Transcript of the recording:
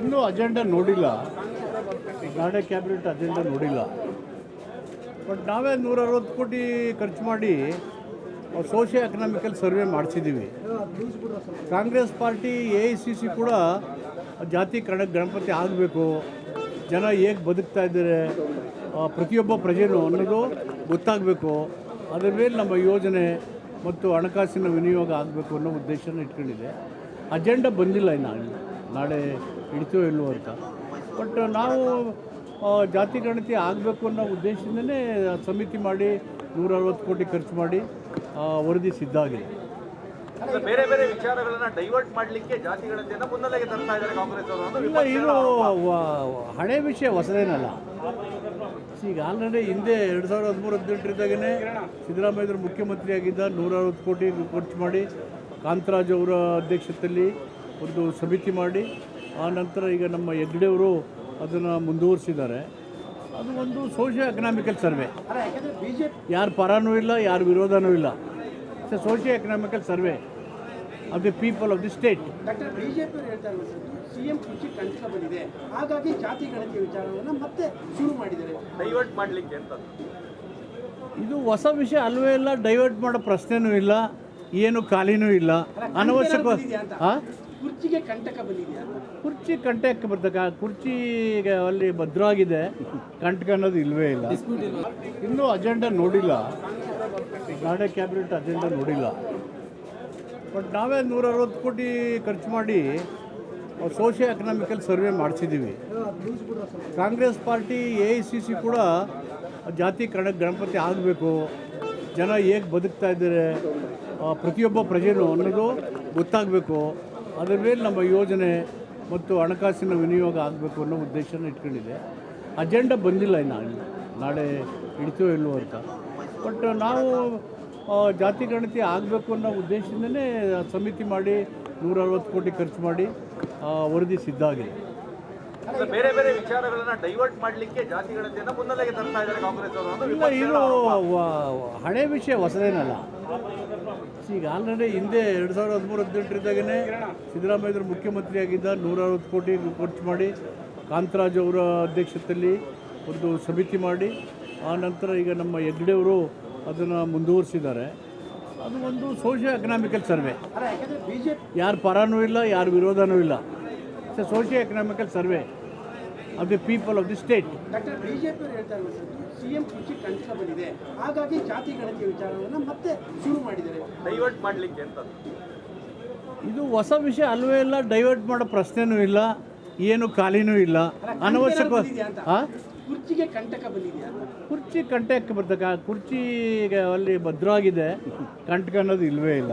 ಇನ್ನೂ ಅಜೆಂಡಾ ನೋಡಿಲ್ಲ. ನಾಳೆ ಕ್ಯಾಬಿನೆಟ್ ಅಜೆಂಡಾ ನೋಡಿಲ್ಲ. ಬಟ್ ನಾವೇ ನೂರ ಅರವತ್ತು ಕೋಟಿ ಖರ್ಚು ಮಾಡಿ socio economical survey ಮಾಡಿಸಿದ್ದೀವಿ Congress party A I C C ಕೂಡ ಜಾತಿ ಕಣ ಗಣಪತಿ ಆಗಬೇಕು. ಜನ ಹೇಗೆ ಬದುಕ್ತಾ ಇದ್ದಾರೆ ಪ್ರತಿಯೊಬ್ಬ ಪ್ರಜೆನೂ ಅನ್ನೋದು ಗೊತ್ತಾಗಬೇಕು. ಅದರ ಮೇಲೆ ನಮ್ಮ ಯೋಜನೆ ಮತ್ತು ಹಣಕಾಸಿನ ವಿನಿಯೋಗ ಆಗಬೇಕು ಅನ್ನೋ ಉದ್ದೇಶನ ಇಟ್ಕೊಂಡಿದೆ. ಅಜೆಂಡಾ ಬಂದಿಲ್ಲ ಇನ್ನು. ನಾಳೆ ಹಿಡಿತೋ ಇಲ್ವೋ ಅಂತ. ಬಟ್ ನಾವು ಜಾತಿ ಗಣತಿ ಆಗಬೇಕು ಅನ್ನೋ ಉದ್ದೇಶದಿಂದನೇ ಸಮಿತಿ ಮಾಡಿ ನೂರ ಅರವತ್ತು ಕೋಟಿ ಖರ್ಚು ಮಾಡಿ ವರದಿ ಸಿದ್ಧ ಆಗಿದೆ. ಬೇರೆ ಬೇರೆ ವಿಚಾರಗಳನ್ನ ಡೈವರ್ಟ್ ಮಾಡಲಿಕ್ಕೆ ಜಾತಿ ಗಣತಿಯನ್ನು ಮುನ್ನೆಲೆಗೆ ತರ್ತಾ ಇದ್ದಾರೆ ಕಾಂಗ್ರೆಸ್ ಅವರು. ಇಲ್ಲ ಇದು ಹಳೆ ವಿಷಯ ಹೊಸದೇನಲ್ಲ. ಈಗ ಆಲ್ರೆಡಿ ಹಿಂದೆ ಎರಡು ಸಾವಿರದ ಹದಿಮೂರು ಹದಿನೆಂಟರಿದ್ದಾಗೇ ಸಿದ್ದರಾಮಯ್ಯ ಮುಖ್ಯಮಂತ್ರಿ ಆಗಿದ್ದ ನೂರ ಅರವತ್ತು ಕೋಟಿ ಖರ್ಚು ಮಾಡಿ ಕಾಂತರಾಜ್ ಅವರ ಅಧ್ಯಕ್ಷತೆಯಲ್ಲಿ ಒಂದು ಸಮಿತಿ ಮಾಡಿ ಆ ನಂತರ ಈಗ ನಮ್ಮ ಹೆಗ್ಡೆಯವರು ಅದನ್ನು ಮುಂದುವರಿಸಿದ್ದಾರೆ. ಅದು ಒಂದು ಸೋಷಿಯೋ ಎಕನಾಮಿಕಲ್ ಸರ್ವೆ. ಯಾರು ಪರನೂ ಇಲ್ಲ ಯಾರು ವಿರೋಧನೂ ಇಲ್ಲ. It's socio economical survey of the people of the state doctor BJP ಅವರು ಹೇಳ್ತಾ ಇರುವಂಥದ್ದು ಸಿಎಂ ಕುರ್ಚಿ ಕಂಟಕ ಬಂದಿದೆ. ಹಾಗಾಗಿ ಜಾತಿ ಗಣತಿ ವಿಚಾರವನ್ನು ಮತ್ತೆ ಶುರು ಮಾಡಿದ್ದಾರೆ. ಡೈವರ್ಟ್ ಮಾಡ್ಲಿಕ್ಕೆ ಅಂತ ಇದು ಹೊಸ ವಿಷಯ ಅಲ್ಲವೇ ಇಲ್ಲ ಡೈವರ್ಟ್ ಮಾಡೋ ಪ್ರಶ್ನೆನೂ ಇಲ್ಲ. ಏನು ಖಾಲಿನೂ ಇಲ್ಲ. ಅನವಶ್ಯಕ ಹಾಂ ಕುರ್ಚಿಗೆ ಕಂಟಕ ಬಂದಿದೆಯಾ ಕುರ್ಚಿ ಕಂಟಕ ಬರ್ತಕ್ಕ ಕುರ್ಚಿಗೆ ಅಲ್ಲಿ ಭದ್ರವಾಗಿದೆ ಕಂಟಕ ಅನ್ನೋದು ಇಲ್ಲವೇ ಇಲ್ಲ. ಇನ್ನೂ ಅಜೆಂಡಾ ನೋಡಿಲ್ಲ. ನಾಳೆ ಕ್ಯಾಬಿನೆಟ್ ಅಜೆಂಡಾ ನೋಡಿಲ್ಲ. ಬಟ್ ನಾವೇ ನೂರ ಅರವತ್ತು ಕೋಟಿ ಖರ್ಚು ಮಾಡಿ socio economical survey ಮಾಡಿಸಿದ್ದೀವಿ Congress party A I C C ಕೂಡ ಜಾತಿ ಕಣ ಗಣಪತಿ ಆಗಬೇಕು. ಜನ ಹೇಗೆ ಬದುಕ್ತಾ ಇದ್ದಾರೆ? ಪ್ರತಿಯೊಬ್ಬ ಪ್ರಜೆಯೂ ಅನ್ನೋದು ಗೊತ್ತಾಗಬೇಕು. ಅದರ ಮೇಲೆ ನಮ್ಮ ಯೋಜನೆ ಮತ್ತು ಹಣಕಾಸಿನ ವಿನಿಯೋಗ ಆಗಬೇಕು ಅನ್ನೋ ಉದ್ದೇಶನ ಇಟ್ಕೊಂಡಿದೆ. ಅಜೆಂಡಾ ಬಂದಿಲ್ಲ ಇನ್ನು. ನಾಳೆ ಇಡ್ತೀವೋ ಇಲ್ವೋ ಅಂತ. ಬಟ್ ನಾವು ಜಾತಿ ಗಣತಿ ಆಗಬೇಕು ಅನ್ನೋ ಉದ್ದೇಶದಿಂದಲೇ ಸಮಿತಿ ಮಾಡಿ ನೂರ ಅರವತ್ತು ಕೋಟಿ ಖರ್ಚು ಮಾಡಿ ವರದಿ ಸಿದ್ಧ ಆಗಿದೆ. ಬೇರೆ ಬೇರೆ ವಿಚಾರಗಳನ್ನ ಡೈವರ್ಟ್ ಮಾಡಲಿಕ್ಕೆ ಜಾತಿ ಗಣತಿಯನ್ನ ಮುನ್ನೆಲೆಗೆ ತರ್ತಾ ಇದ್ದಾರೆ ಕಾಂಗ್ರೆಸ್ ಅವರು. ಇಲ್ಲ ಇದು ಹಣೆ ಹಳೆ ವಿಷಯ ಹೊಸದೇನಲ್ಲ. ಈಗ ಆಲ್ರೆಡಿ ಹಿಂದೆ ಎರಡು ಸಾವಿರದ ಹದಿಮೂರು ಹದಿನೆಂಟರಿದ್ದಾಗೇ ಸಿದ್ದರಾಮಯ್ಯರು ಮುಖ್ಯಮಂತ್ರಿ ಆಗಿದ್ದ ನೂರ ಅರವತ್ತು ಕೋಟಿ ಖರ್ಚು ಮಾಡಿ ಕಾಂತರಾಜ್ ಅವರ ಅಧ್ಯಕ್ಷತೆಯಲ್ಲಿ ಒಂದು ಸಮಿತಿ ಮಾಡಿ, ಆ ನಂತರ ಈಗ ನಮ್ಮ ಹೆಗ್ಡೆಯವರು ಅದನ್ನು ಮುಂದುವರಿಸಿದ್ದಾರೆ. ಅದು ಒಂದು ಸೋಷಿಯೋ ಎಕನಾಮಿಕಲ್ ಸರ್ವೆ ಯಾರು ಪರನೂ ಇಲ್ಲ, ಯಾರು ವಿರೋಧನೂ ಇಲ್ಲ. It's socio economical survey of the people of the state BJP ಹಾಗಾಗಿ ಜಾತಿ ಗಣತಿ ವಿಚಾರವನ್ನು ಮತ್ತೆ ಶುರು ಡೈವರ್ಟ್ ಮಾಡಲಿಕ್ಕೆ ಅಂತ ಇದು ಹೊಸ ವಿಷಯ ಅಲ್ವೇ ಇಲ್ಲ ಡೈವರ್ಟ್ ಮಾಡೋ ಪ್ರಶ್ನೆನೂ ಇಲ್ಲ ಏನು ಖಾಲಿನೂ ಇಲ್ಲ. ಅನವಶ್ಯಕ ಕುರ್ಚಿ ಕುರ್ಚಿಗೆ ಕಂಟಕ ಬಂದಿದೆಯಾ ಕುರ್ಚಿ ಕಂಟಕಕ್ಕೆ ಬರ್ತಕ್ಕ ಕುರ್ಚಿಗೆ ಅಲ್ಲಿ ಭದ್ರವಾಗಿದೆ ಕಂಟಕ ಅನ್ನೋದು ಇಲ್ವೇ ಇಲ್ಲ.